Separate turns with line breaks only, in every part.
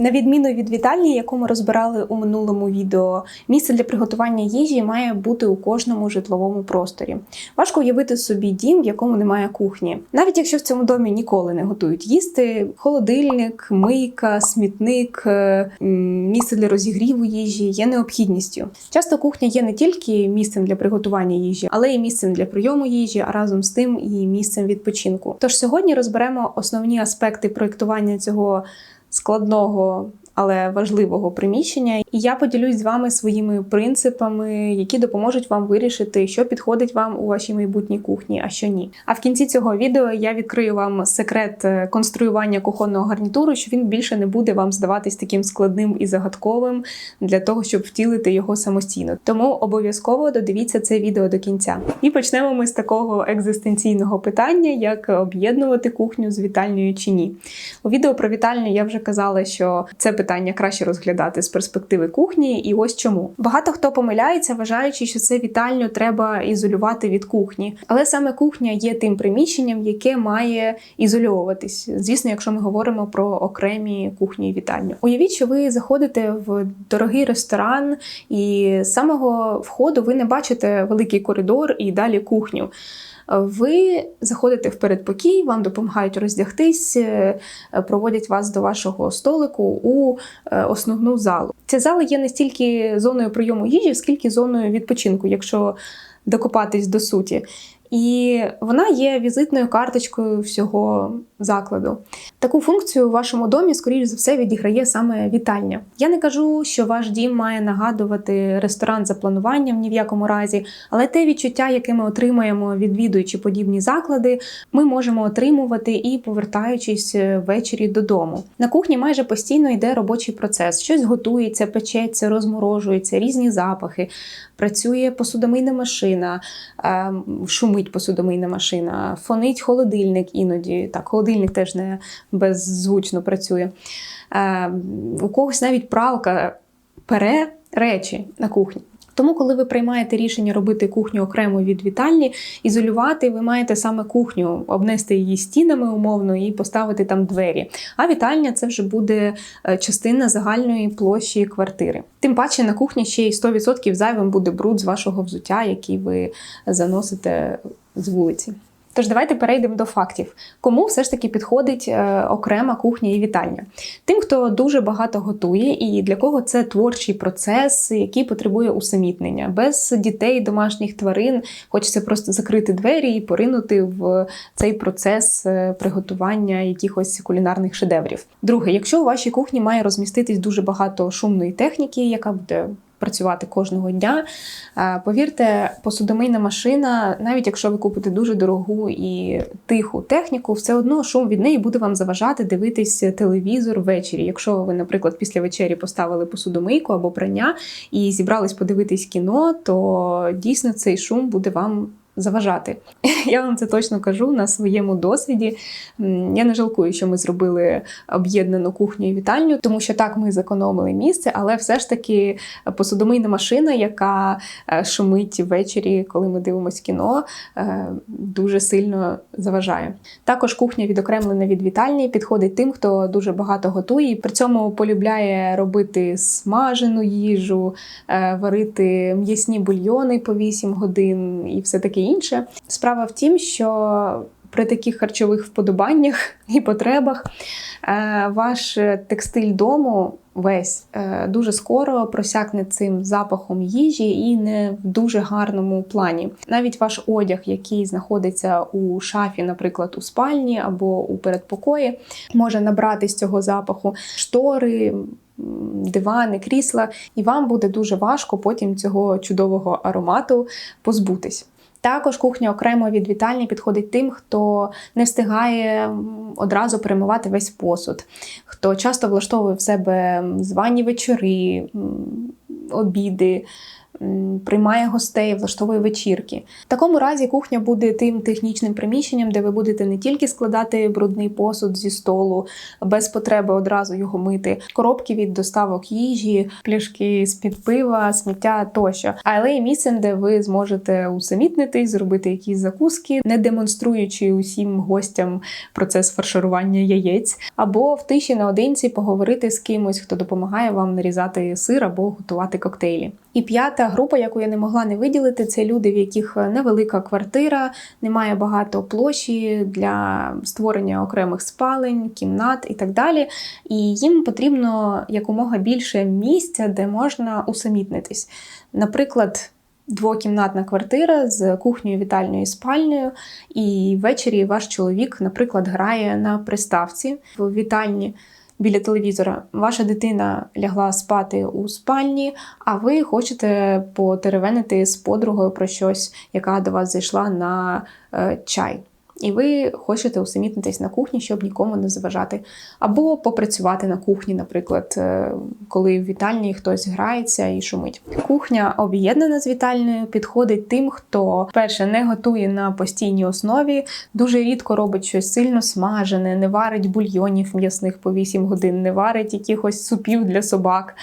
На відміну від вітальні, яку ми розбирали у минулому відео, місце для приготування їжі має бути у кожному житловому просторі. Важко уявити собі дім, в якому немає кухні. Навіть якщо в цьому домі ніколи не готують їсти, холодильник, мийка, смітник, е, місце для розігріву їжі є необхідністю. Часто кухня є не тільки місцем для приготування їжі, але й місцем для прийому їжі, а разом з тим і місцем відпочинку. Тож сьогодні розберемо основні аспекти проєктування цього складного. Але важливого приміщення, і я поділюсь з вами своїми принципами, які допоможуть вам вирішити, що підходить вам у вашій майбутній кухні, а що ні. А в кінці цього відео я відкрию вам секрет е, конструювання кухонного гарнітуру, що він більше не буде вам здаватись таким складним і загадковим для того, щоб втілити його самостійно. Тому обов'язково додивіться це відео до кінця. І почнемо ми з такого екзистенційного питання, як об'єднувати кухню з вітальнею чи ні. У відео про вітальню я вже казала, що це питання краще розглядати з перспективи кухні, і ось чому. Багато хто помиляється, вважаючи, що це вітальню треба ізолювати від кухні. Але саме кухня є тим приміщенням, яке має ізольовуватись. Звісно, якщо ми говоримо про окремі кухні і вітальню. Уявіть, що ви заходите в дорогий ресторан, і з самого входу ви не бачите великий коридор і далі кухню. Ви заходите в передпокій, вам допомагають роздягтись, е, проводять вас до вашого столику у е, основну залу. Ця зала є не стільки зоною прийому їжі, скільки зоною відпочинку, якщо докопатись до суті. І вона є візитною карточкою всього закладу. Таку функцію у вашому домі, скоріш за все, відіграє саме вітальня. Я не кажу, що ваш дім має нагадувати ресторан за плануванням ні в якому разі, але те відчуття, яке ми отримаємо, відвідуючи подібні заклади, ми можемо отримувати і повертаючись ввечері додому. На кухні майже постійно йде робочий процес: щось готується, печеться, розморожується, різні запахи. Працює посудомийна машина, ем, шумить посудомийна машина, фонить холодильник іноді. Так, холодильник теж не беззвучно працює. У когось навіть пралка пере речі на кухні. Тому, коли ви приймаєте рішення робити кухню окремо від вітальні, ізолювати, ви маєте саме кухню, обнести її стінами умовно і поставити там двері. А вітальня це вже буде е, частина загальної площі квартири. Тим паче на кухні ще й 100% зайвим буде бруд з вашого взуття, який ви заносите з вулиці. Тож давайте перейдемо до фактів. Кому все ж таки підходить е, окрема кухня і вітальня? Тим, хто дуже багато готує, і для кого це творчий процес, який потребує усамітнення. Без дітей, домашніх тварин хочеться просто закрити двері і поринути в цей процес е, приготування якихось кулінарних шедеврів. Друге, якщо у вашій кухні має розміститись дуже багато шумної техніки, яка буде працювати кожного дня. Повірте, посудомийна машина, навіть якщо ви купите дуже дорогу і тиху техніку, все одно шум від неї буде вам заважати дивитись телевізор ввечері. Якщо ви, наприклад, після вечері поставили посудомийку або прання і зібрались подивитись кіно, то дійсно цей шум буде вам заважати. Я вам це точно кажу на своєму досвіді. Я не жалкую, що ми зробили об'єднану кухню і вітальню, тому що так ми зекономили місце, але все ж таки посудомийна машина, яка е, шумить ввечері, коли ми дивимося кіно, е, дуже сильно заважає. Також кухня відокремлена від вітальні підходить тим, хто дуже багато готує, і при цьому полюбляє робити смажену їжу, е, варити м'ясні бульйони по 8 годин і все таке інше. Справа в тім, що при таких харчових вподобаннях і потребах е, ваш текстиль дому весь е, дуже скоро просякне цим запахом їжі і не в дуже гарному плані. Навіть ваш одяг, який знаходиться у шафі, наприклад, у спальні або у передпокої, може набрати з цього запаху штори. Дивани, крісла, і вам буде дуже важко потім цього чудового аромату позбутись. Також кухня окремо від вітальні підходить тим, хто не встигає одразу перемивати весь посуд, хто часто влаштовує в себе звані вечори, обіди. Приймає гостей, влаштовує вечірки. В такому разі кухня буде тим технічним приміщенням, де ви будете не тільки складати брудний посуд зі столу, без потреби одразу його мити, коробки від доставок їжі, пляшки з-під пива, сміття тощо, але й місцем, де ви зможете усамітнитись, зробити якісь закуски, не демонструючи усім гостям процес фарширування яєць, або в тиші наодинці поговорити з кимось, хто допомагає вам нарізати сир або готувати коктейлі. І п'ята група, яку я не могла не виділити, це люди, в яких невелика квартира, немає багато площі для створення окремих спалень, кімнат і так далі. І їм потрібно якомога більше місця, де можна усамітнитись. Наприклад. Двокімнатна квартира з кухнею, вітальною і спальнею, і ввечері ваш чоловік, наприклад, грає на приставці в вітальні біля телевізора. Ваша дитина лягла спати у спальні, а ви хочете потеревенити з подругою про щось, яка до вас зайшла на е, чай. І ви хочете усамітнитись на кухні, щоб нікому не заважати. Або попрацювати на кухні, наприклад, е, коли в вітальні хтось грається і шумить. Кухня об'єднана з вітальною, підходить тим, хто перше не готує на постійній основі, дуже рідко робить щось сильно смажене, не варить бульйонів м'ясних по 8 годин, не варить якихось супів для собак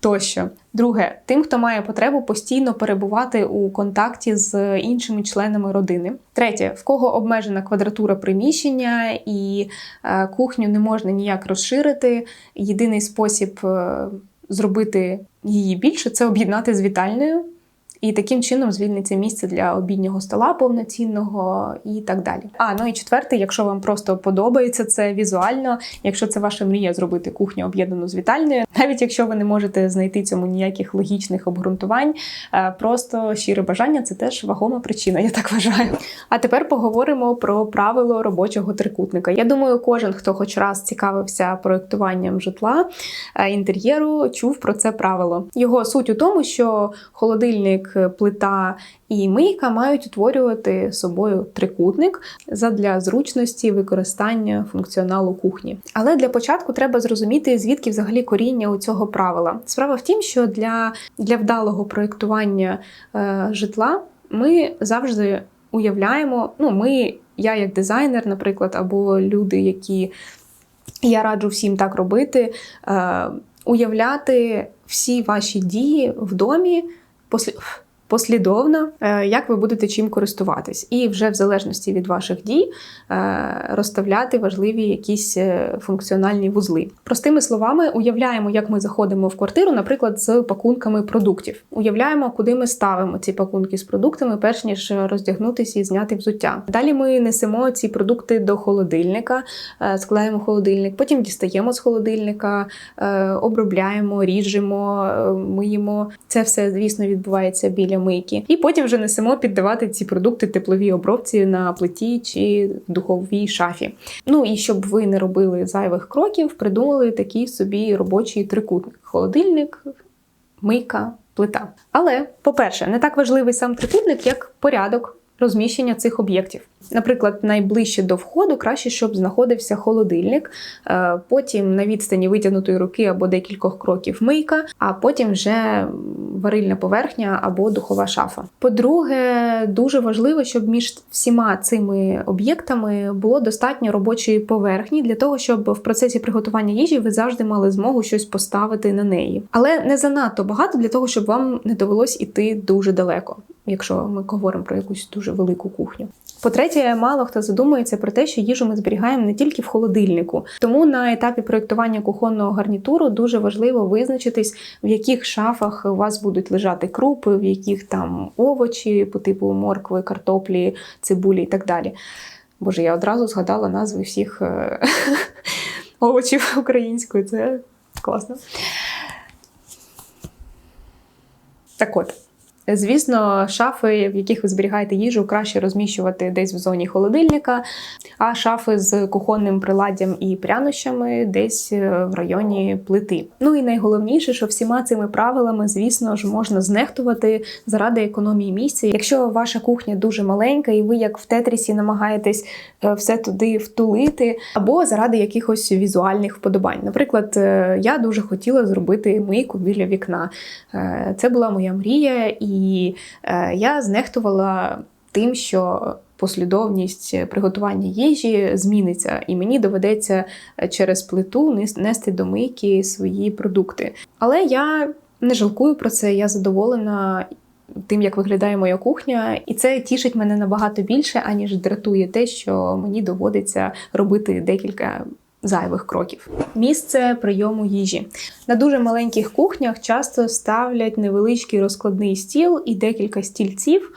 тощо. Друге, тим, хто має потребу постійно перебувати у контакті з іншими членами родини. Третє, в кого обмежена квадратура приміщення і е, кухню не можна ніяк розширити. Єдиний спосіб е, зробити її більше це об'єднати з вітальною. І таким чином звільниться місце для обіднього стола повноцінного і так далі. А ну і четверте, якщо вам просто подобається це візуально, якщо це ваша мрія зробити кухню об'єднану з вітальною, навіть якщо ви не можете знайти цьому ніяких логічних обґрунтувань, е, просто щире бажання це теж вагома причина, я так вважаю. А тепер поговоримо про правило робочого трикутника. Я думаю, кожен, хто хоч раз цікавився проектуванням житла е, інтер'єру, чув про це правило. Його суть у тому, що холодильник плита і мийка мають утворювати собою трикутник задля зручності використання функціоналу кухні. Але для початку треба зрозуміти, звідки взагалі коріння у цього правила. Справа в тім, що для, для вдалого проєктування е, житла ми завжди уявляємо, ну, ми, я як дизайнер, наприклад, або люди, які я раджу всім так робити, е, уявляти всі ваші дії в домі послі... послідовно, е, як ви будете чим користуватись, і вже в залежності від ваших дій е, розставляти важливі якісь е, функціональні вузли. Простими словами, уявляємо, як ми заходимо в квартиру, наприклад, з пакунками продуктів. Уявляємо, куди ми ставимо ці пакунки з продуктами, перш ніж роздягнутися і зняти взуття. Далі ми несемо ці продукти до холодильника, складаємо холодильник, потім дістаємо з холодильника, обробляємо, ріжемо, миємо. Це все, звісно, відбувається біля мийки. І потім вже несемо піддавати ці продукти тепловій обробці на плиті чи духовій шафі. Ну і щоб ви не робили зайвих кроків, придумали такий собі робочий трикутник: холодильник, мийка, плита. Але, по-перше, не так важливий сам трикутник, як порядок розміщення цих об'єктів. Наприклад, найближче до входу краще, щоб знаходився холодильник, е, потім на відстані витягнутої руки або декількох кроків мийка, а потім вже варильна поверхня або духова шафа. По-друге, дуже важливо, щоб між всіма цими об'єктами було достатньо робочої поверхні для того, щоб в процесі приготування їжі ви завжди мали змогу щось поставити на неї. Але не занадто багато для того, щоб вам не довелось іти дуже далеко, якщо ми говоримо про якусь дуже велику кухню. По-третє, мало хто задумується про те, що їжу ми зберігаємо не тільки в холодильнику. Тому на етапі проєктування кухонного гарнітуру дуже важливо визначитись, в яких шафах у вас будуть лежати крупи, в яких там овочі по типу моркви, картоплі, цибулі і так далі. Боже, я одразу згадала назви всіх е, овочів українською. Це класно. Так от. Звісно, шафи, в яких ви зберігаєте їжу, краще розміщувати десь в зоні холодильника, а шафи з кухонним приладдям і прянощами десь е, в районі плити. Ну і найголовніше, що всіма цими правилами, звісно ж, можна знехтувати заради економії місця. Якщо ваша кухня дуже маленька, і ви, як в тетрісі, намагаєтесь е, все туди втулити, або заради якихось візуальних вподобань. Наприклад, е, я дуже хотіла зробити мийку біля вікна. Це була моя мрія. і і е, я знехтувала тим, що послідовність приготування їжі зміниться, і мені доведеться через плиту нести до мийки свої продукти. Але я не жалкую про це, я задоволена. Тим, як виглядає моя кухня, і це тішить мене набагато більше, аніж дратує те, що мені доводиться робити декілька зайвих кроків. Місце прийому їжі. На дуже маленьких кухнях часто ставлять невеличкий розкладний стіл і декілька стільців.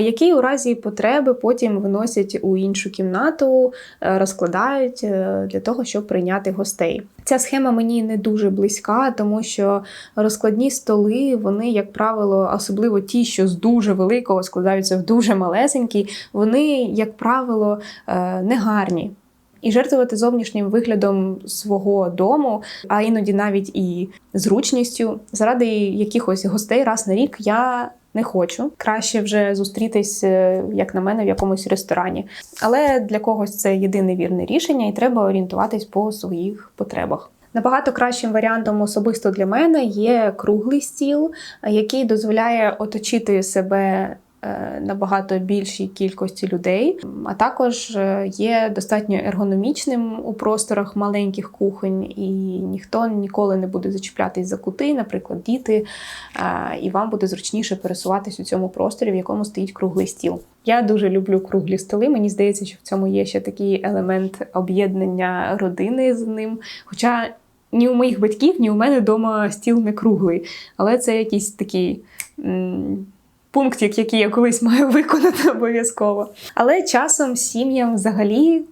Які у разі потреби потім виносять у іншу кімнату, е, розкладають е, для того, щоб прийняти гостей. Ця схема мені не дуже близька, тому що розкладні столи, вони, як правило, особливо ті, що з дуже великого складаються в дуже малесенький, вони, як правило, е, не гарні і жертвувати зовнішнім виглядом свого дому, а іноді навіть і зручністю, заради якихось гостей раз на рік я. Не хочу краще вже зустрітись, е, як на мене, в якомусь ресторані. Але для когось це єдине вірне рішення, і треба орієнтуватись по своїх потребах. Набагато кращим варіантом особисто для мене є круглий стіл, який дозволяє оточити себе набагато більшій кількості людей, а також е, є достатньо ергономічним у просторах маленьких кухонь, і ніхто ніколи не буде зачіплятись за кути, наприклад, діти, е, і вам буде зручніше пересуватись у цьому просторі, в якому стоїть круглий стіл. Я дуже люблю круглі столи. Мені здається, що в цьому є ще такий елемент об'єднання родини з ним. Хоча ні у моїх батьків, ні у мене вдома стіл не круглий, але це якийсь такий пунктик, який я колись маю виконати обов'язково. Але часом сім'ям взагалі.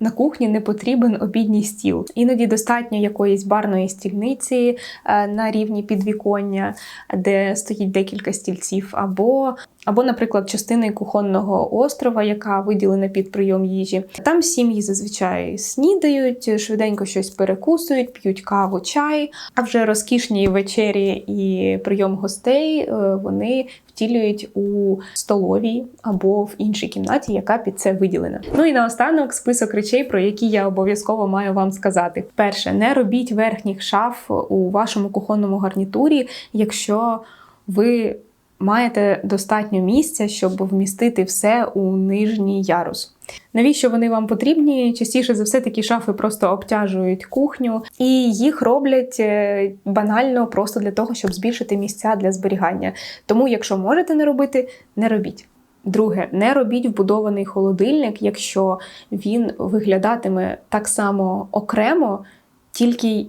На кухні не потрібен обідній стіл. Іноді достатньо якоїсь барної стільниці е, на рівні підвіконня, де стоїть декілька стільців, або або, наприклад, частини кухонного острова, яка виділена під прийом їжі. Там сім'ї зазвичай снідають, швиденько щось перекусують, п'ють каву, чай. А вже розкішні вечері і прийом гостей е, вони втілюють у столовій або в іншій кімнаті, яка під це виділена. Ну і наостанок список речей, про які я обов'язково маю вам сказати. Перше, не робіть верхніх шаф у вашому кухонному гарнітурі, якщо ви маєте достатньо місця, щоб вмістити все у нижній ярус. Навіщо вони вам потрібні? Частіше за все, такі шафи просто обтяжують кухню, і їх роблять е, банально просто для того, щоб збільшити місця для зберігання. Тому, якщо можете не робити, не робіть. Друге, не робіть вбудований холодильник, якщо він виглядатиме так само окремо, тільки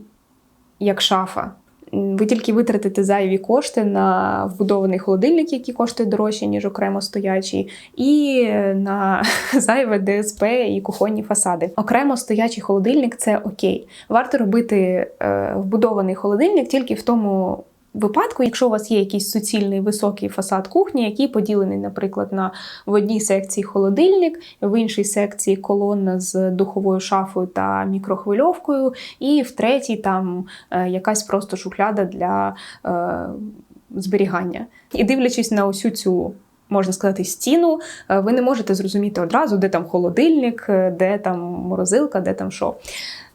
як шафа. Ви тільки витратите зайві кошти на вбудований холодильник, який коштує дорожче, ніж окремо стоячий, і на зайве ДСП і кухонні фасади. Окремо стоячий холодильник це окей. Варто робити е, вбудований холодильник тільки в тому випадку, якщо у вас є якийсь суцільний високий фасад кухні, який поділений, наприклад, на в одній секції холодильник, в іншій секції колонна з духовою шафою та мікрохвильовкою, і в третій там е, якась просто шухляда для е, зберігання. І дивлячись на усю цю. Можна сказати, стіну, е, ви не можете зрозуміти одразу, де там холодильник, е, де там морозилка, де там що.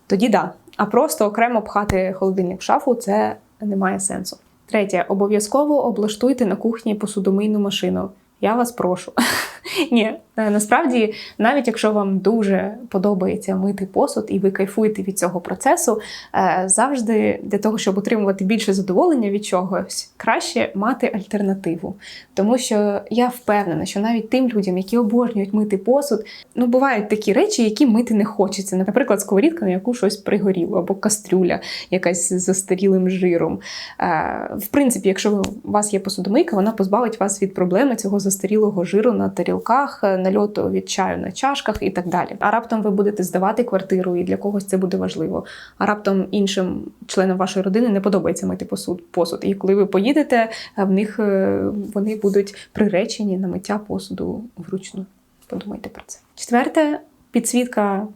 Тоді да. А просто окремо пхати холодильник в шафу це не має сенсу. Третє, обов'язково облаштуйте на кухні посудомийну машину. Я вас прошу. Ні, Е, насправді, навіть якщо вам дуже подобається мити посуд і ви кайфуєте від цього процесу, е, завжди для того, щоб отримувати більше задоволення від чогось, краще мати альтернативу. Тому що я впевнена, що навіть тим людям, які обожнюють мити посуд, ну бувають такі речі, які мити не хочеться. Наприклад, сковорідка, на яку щось пригоріло, або кастрюля, якась з застарілим жиром. Е, в принципі, якщо у вас є посудомийка, вона позбавить вас від проблеми цього застарілого жиру на тарілку тарілках, е, нальоту від чаю на чашках і так далі. А раптом ви будете здавати квартиру, і для когось це буде важливо. А раптом іншим членам вашої родини не подобається мити посуд посуд. І коли ви поїдете, е, в них е, вони будуть приречені на миття посуду вручну. Подумайте про це. Четверте, підсвітка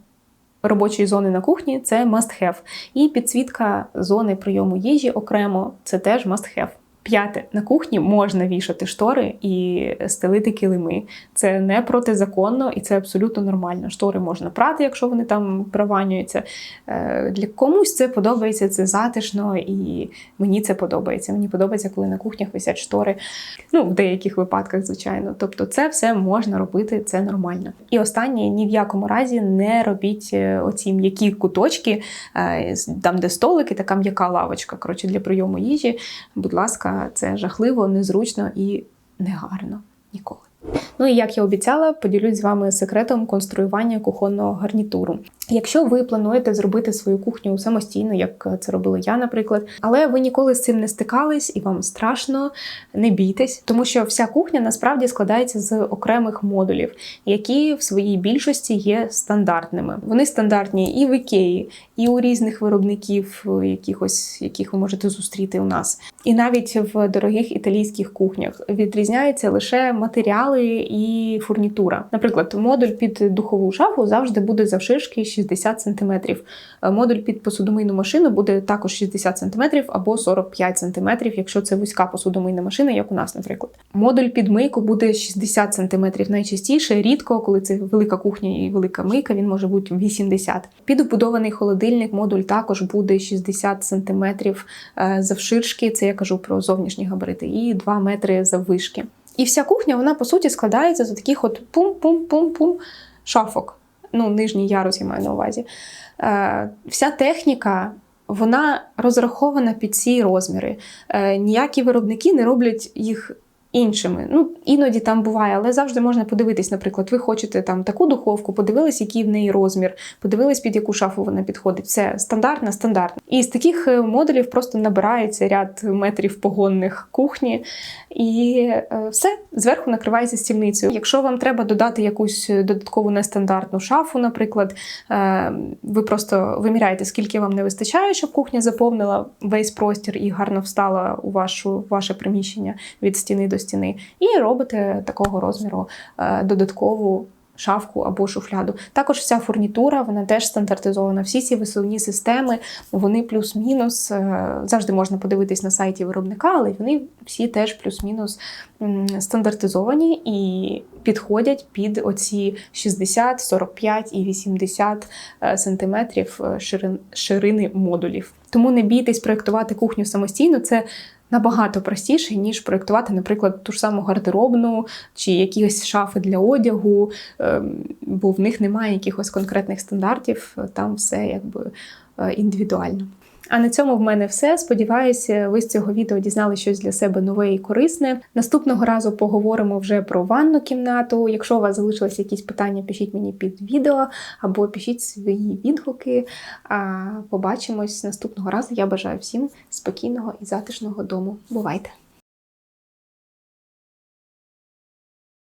робочої зони на кухні це must have. І підсвітка зони прийому їжі окремо це теж must have. П'яте на кухні можна вішати штори і стелити килими. Це не протизаконно і це абсолютно нормально. Штори можна прати, якщо вони там прованюються. Е, Для комусь це подобається, це затишно, і мені це подобається. Мені подобається, коли на кухнях висять штори. Ну, в деяких випадках, звичайно. Тобто, це все можна робити, це нормально. І останнє ні в якому разі не робіть е, оці м'які куточки, е, там, де столики, така м'яка лавочка. Коротше, для прийому їжі. Будь ласка, це жахливо, незручно і негарно ніколи. Ну і як я обіцяла, поділюсь з вами секретом конструювання кухонного гарнітуру. Якщо ви плануєте зробити свою кухню самостійно, як це робила я, наприклад, але ви ніколи з цим не стикались і вам страшно, не бійтесь, тому що вся кухня насправді складається з окремих модулів, які в своїй більшості є стандартними. Вони стандартні і в ікеї, і у різних виробників, якихось яких ви можете зустріти у нас, і навіть в дорогих італійських кухнях відрізняються лише матеріали і фурнітура. Наприклад, модуль під духову шафу завжди буде завширшки 60 см. Модуль під посудомийну машину буде також 60 см або 45 см, якщо це вузька посудомийна машина, як у нас, наприклад. Модуль під мийку буде 60 см найчастіше, рідко, коли це велика кухня і велика мийка, він може бути 80 Під вбудований холодильник модуль також буде 60 см завширшки, це я кажу про зовнішні габарити, і 2 метри заввишки. І вся кухня, вона по суті складається з таких от пум-пум-пум-пум шафок. Ну, нижній ярус я маю на увазі. Е, Вся техніка. Вона розрахована під ці розміри. Е, ніякі виробники не роблять їх іншими. Ну, іноді там буває, але завжди можна подивитись, наприклад, ви хочете там таку духовку, подивились, який в неї розмір, подивились, під яку шафу вона підходить. Все стандартно, стандартно. І з таких е, модулів просто набирається ряд метрів погонних кухні, і е, все зверху накривається стільницею. Якщо вам треба додати якусь додаткову нестандартну шафу, наприклад, е, ви просто виміряєте, скільки вам не вистачає, щоб кухня заповнила весь простір і гарно встала у вашу ваше приміщення від стіни до стіни, і робите такого розміру е, додаткову. Шафку або шуфляду. Також вся фурнітура, вона теж стандартизована. Всі ці висувні системи, вони плюс-мінус. е, Завжди можна подивитись на сайті виробника, але вони всі теж плюс-мінус стандартизовані і підходять під оці 60, 45 і 80 е, сантиметрів ширини модулів. Тому не бійтесь проєктувати кухню самостійно. Це набагато простіше, ніж проєктувати, наприклад, ту ж саму гардеробну чи якісь шафи для одягу, ем, бо в них немає якихось конкретних стандартів, там все якби е, індивідуально. А на цьому в мене все. Сподіваюся, ви з цього відео дізнали щось для себе нове і корисне. Наступного разу поговоримо вже про ванну кімнату. Якщо у вас залишились якісь питання, пишіть мені під відео або пишіть свої відгуки. А побачимось наступного разу. Я бажаю всім спокійного і затишного дому. Бувайте!